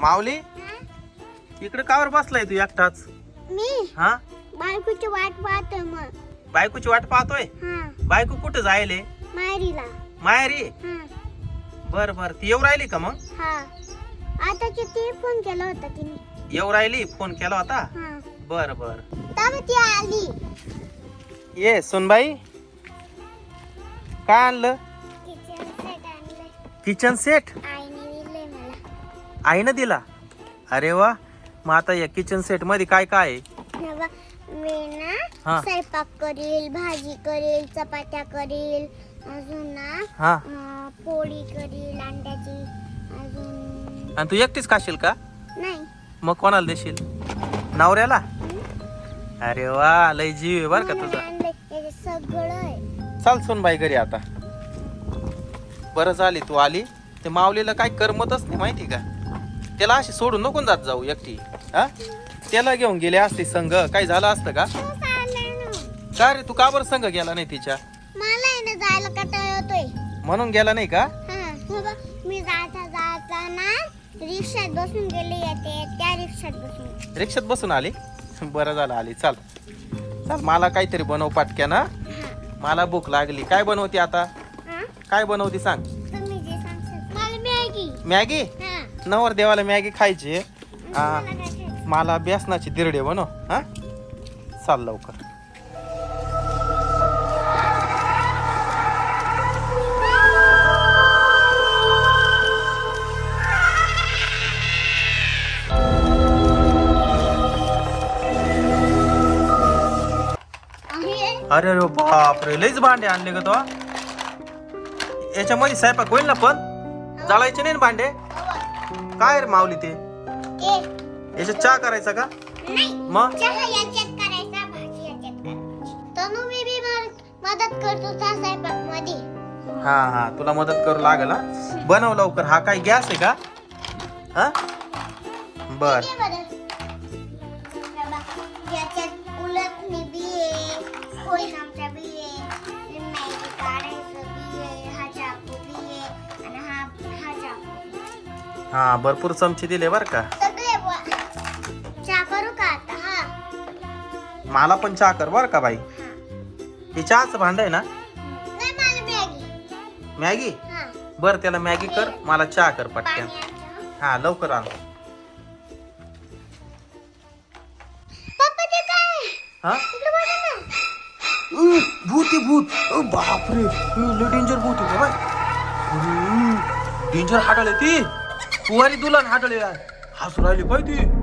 माऊली? इकडे कावर बसलाय तू एकटाच? मी? हा? बायकोची वाट पाहतोय मग. बायकोची वाट पाहतोय? हा. बायको कुठे जायले? मायरीला माहेरी? हा. बर बर. ती येऊ राहिली का मग? हा. आता किती फोन केला होता तिने. येऊ राहिली? फोन केला होता? हा. बर बर. ती आली. ये सुनबाई. काय आणलं? किचन सेट आणलंय. किचन सेट मला आईनं दिला. अरे वा मग आता या किचन सेटमध्ये काय काय आहे? मी हा. ना स्वयंपाक करील भाजी करील चपात्या करील अजून ना हा. अं, पोळी करील अंड्याची अजून आणि तू एकटीच खाशील का? नाही. मग कोणाला देशील? नवऱ्याला? अरे वा लय जीव आहे बर का मला तुझा. आणलंय. याच्यात सगळं आहे. चाल सुनबाई घरी आता. बरं झाली तू आली. ते माऊलीला काय करमतच नाही माहिती का? त्याला अशी सोडून नको जात जाऊ एकटी. हा? त्याला घेऊन गेले असते संघ. काय झालं असतं का? ना. का रे? तू का बरं संघ गेला नाही तिच्या? मला आहे ना जायला कंटाळा येतोय म्हणून गेला नाही का? हा बाबा मी जाता रिक्षात बसून गेले येते. त्या रिक्षात बसून. रिक्षात बसून आली? बरं झालं आली. चाल. चाल मला काहीतरी बनव पाटक्या ना हा. मला भूक लागली. काय बनवते आता? हा? काय बनवते सांग. तुम्ही जे सांगशाल मला मॅगी. मॅगी? हा. नवर देवाला मॅगी खायची. आ, मला बेसनाची दिरडे बनव हा? चाल लवकर. अरे अरे बापरे लईच भांडे आणले ग तो. याच्यामध्ये स्वयंपाक होईल ना पण? जाळायचे नाही ना भांडे? काय रे माऊली ते? याच्यात चहा करायचा का? नाही. मग? चहा याच्यात करायचा भाजी याच्यात करायची. तनु मी बी मद- मदत करतो त्या स्वयंपाकमध्ये हा हा. तुला मदत करू लागल बनव लवकर. हा काय गॅस आहे का? हा? बर. याच्यात आहे. हा भरपूर चमचे दिले बर का. सगळे बुवा. चहा करू का आता? हा. मला पण चहा कर बर का बाई. हा. चहाचं भांड आहे ना? नाही मला मॅगी. मॅगी? हा. बर त्याला मॅगी कर मला चहा कर पटकन. पाणी आणतो. हा लवकर आण. पप्पा ते काय? हा? इकडे बघा ना. अ, भूत आहे भूत. अ, बापरे. अ, लय डेंजर भूत आहे बाय डेंजर हाडळे ती. कुवारी दुलन हाडळे हसू राहिली पाहिजे ती.